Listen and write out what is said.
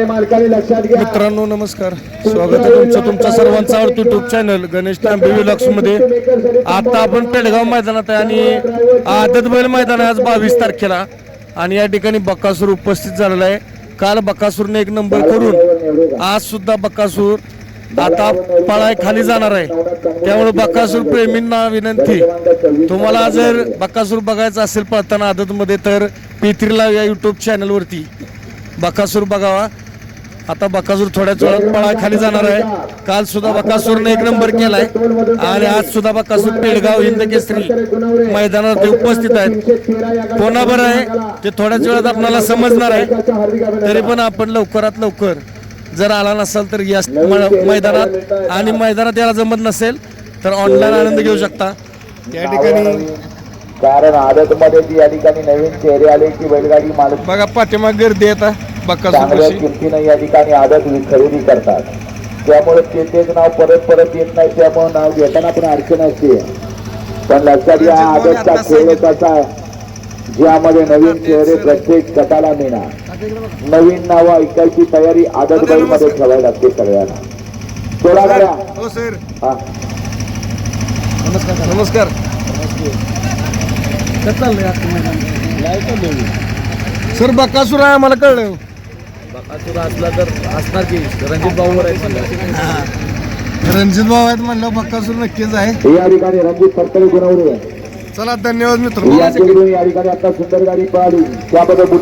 मित्रांनो नमस्कार. स्वागत आहे तुमचं तुमच्या सर्वांचा आवडतं युट्यूब चॅनल गणेश तांबे विलॉक्समध्ये. आता आपण पेडगाव मैदानात आहे आणि आदत बैल मैदान आहे आज बावीस तारखेला. आणि या ठिकाणी बक्कासूर उपस्थित झालेला आहे. काल बकासूरने एक नंबर करून आज सुद्धा बक्कासूर आता पळाय खाली जाणार आहे. त्यामुळे बक्कासूर प्रेमींना विनंती. तुम्हाला जर बक्कासूर बघायचं असेल पळताना आदतमध्ये तर पित्रीला या युट्यूब चॅनलवरती बकासूर बघावा. आता बकासूर थोड्याच वेळात पळा खाली जाणार आहे. काल सुद्धा बकासूरने एक नंबर केलाय. आणि आज सुद्धा बकासूर पेडगाव हिंद केसरी मैदानात ते उपस्थित आहेत. कोणाबर आहे? ते थोड्याच वेळात आपल्याला समजणार आहे. तरी पण आपण लवकरात लवकर जर आला नसाल तर या म- मैदानात आणि मैदानात याला जमत नसेल तर ऑनलाईन आनंद घेऊ शकता. या ठिकाणी कारण आदत मध्ये जी या ठिकाणी नवीन चेहरे आले की बैलगाडी मालक बघा पाठीमाग गर्दी येतात चांगल्या किमतीने या ठिकाणी आदत वि- खरेदी करतात. त्यामुळे ते तेच नाव परत परत येत नाही त्यामुळे नाव घेताना पण अडचण असते. पण लक्षात घ्या आदतचा खेळ कसा ज्यामध्ये नवीन चेहरे प्रत्येक गटाला मिळणार. नवीन नावं ऐकायची तयारी आदत बैलमध्ये ठेवायला लागते सगळ्यांना. चला सर हा नमस्कार. नमस्कार. सर बकासूर आहे मला कळलं. असला तर असणार की? रणजित भाऊ रणजित भाऊ आहेत म्हणलं बकासूर नक्कीच आहे. या ठिकाणी रणजित चला धन्यवाद मित्र या ठिकाणी आता सुंदर गाडी पळाली त्याबद्दल